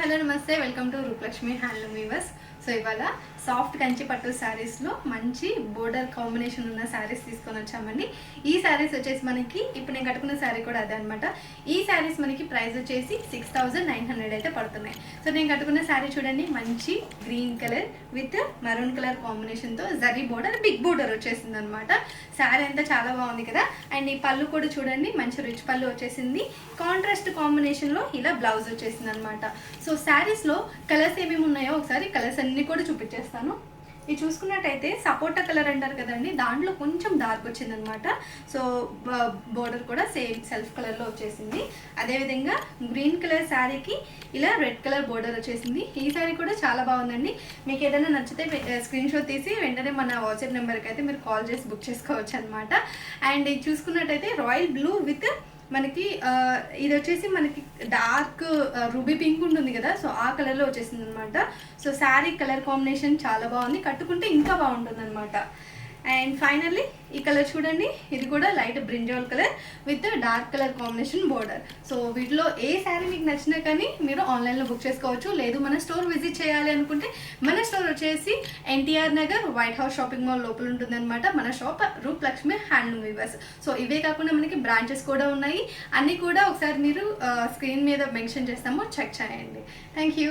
Hello నమస్తే welcome to Rupalakshmi handloom weavers. So ఇవాళ soft Kanchi పట్టు శారీస్లో మంచి బోర్డర్ కాంబినేషన్ ఉన్న శారీస్ తీసుకొని వచ్చామండి. ఈ శారీస్ వచ్చేసి మనకి ఇప్పుడు నేను కట్టుకున్న శారీ కూడా అదే అనమాట ఈ శారీస్ మనకి ప్రైస్ వచ్చేసి సిక్స్ థౌజండ్ నైన్ హండ్రెడ్ అయితే పడుతున్నాయి. సో నేను కట్టుకున్న శారీ చూడండి మంచి green colour with maroon colour కాంబినేషన్తో జరీ బోర్డర్ బిగ్ బోర్డర్ వచ్చేసింది అనమాట శారీ అంతా చాలా బాగుంది కదా. అండ్ ఈ పళ్ళు కూడా చూడండి మంచి రిచ్ పళ్ళు వచ్చేసింది. కాంట్రాస్ట్ కాంబినేషన్లో ఇలా బ్లౌజ్ వచ్చేసింది అనమాట సో శారీస్లో కలర్స్ ఏమేమి ఉన్నాయో ఒకసారి కలర్స్ అన్ని కూడా చూపించేస్తాను. ఇది చూసుకున్నట్టయితే సపోటా కలర్ అంటారు కదండి దాంట్లో కొంచెం డార్క్ వచ్చిందనమాట. సో బోర్డర్ కూడా సేమ్ సెల్ఫ్ కలర్లో వచ్చేసింది. అదేవిధంగా గ్రీన్ కలర్ శారీకి ఇలా రెడ్ కలర్ బోర్డర్ వచ్చేసింది. ఈ శారీ కూడా చాలా బాగుందండి. మీకు ఏదైనా నచ్చితే స్క్రీన్ షాట్ తీసి వెంటనే మన వాట్సాప్ నెంబర్కి అయితే మీరు కాల్ చేసి బుక్ చేసుకోవచ్చు అనమాట అండ్ ఇది చూసుకున్నట్టయితే రాయల్ బ్లూ విత్ మనకి ఇది వచ్చేసి మనకి డార్క్ రూబీ పింక్ ఉంటుంది కదా సో ఆ కలర్లో వచ్చేసింది అనమాట సో శారీ కలర్ కాంబినేషన్ చాలా బాగుంది. కట్టుకుంటే ఇంకా బాగుంటుంది అనమాట అండ్ ఫైనల్లీ ఈ కలర్ చూడండి. ఇది కూడా light brinjal colour with dark colour combination border so వీటిలో ఏ శారీ మీకు నచ్చినా కానీ మీరు ఆన్లైన్లో బుక్ చేసుకోవచ్చు. లేదు మన స్టోర్ విజిట్ చేయాలి అనుకుంటే మన స్టోర్ వచ్చేసి NTR Nagar white house shopping mall లోపల ఉంటుందన్నమాట. మన shop Roop Lakshmi handloom weavers so ఇవే కాకుండా మనకి బ్రాంచెస్ కూడా ఉన్నాయి. అన్నీ కూడా ఒకసారి మీరు uh, స్క్రీన్ మీద మెన్షన్ చేస్తాము. చెక్ చేయండి. Thank you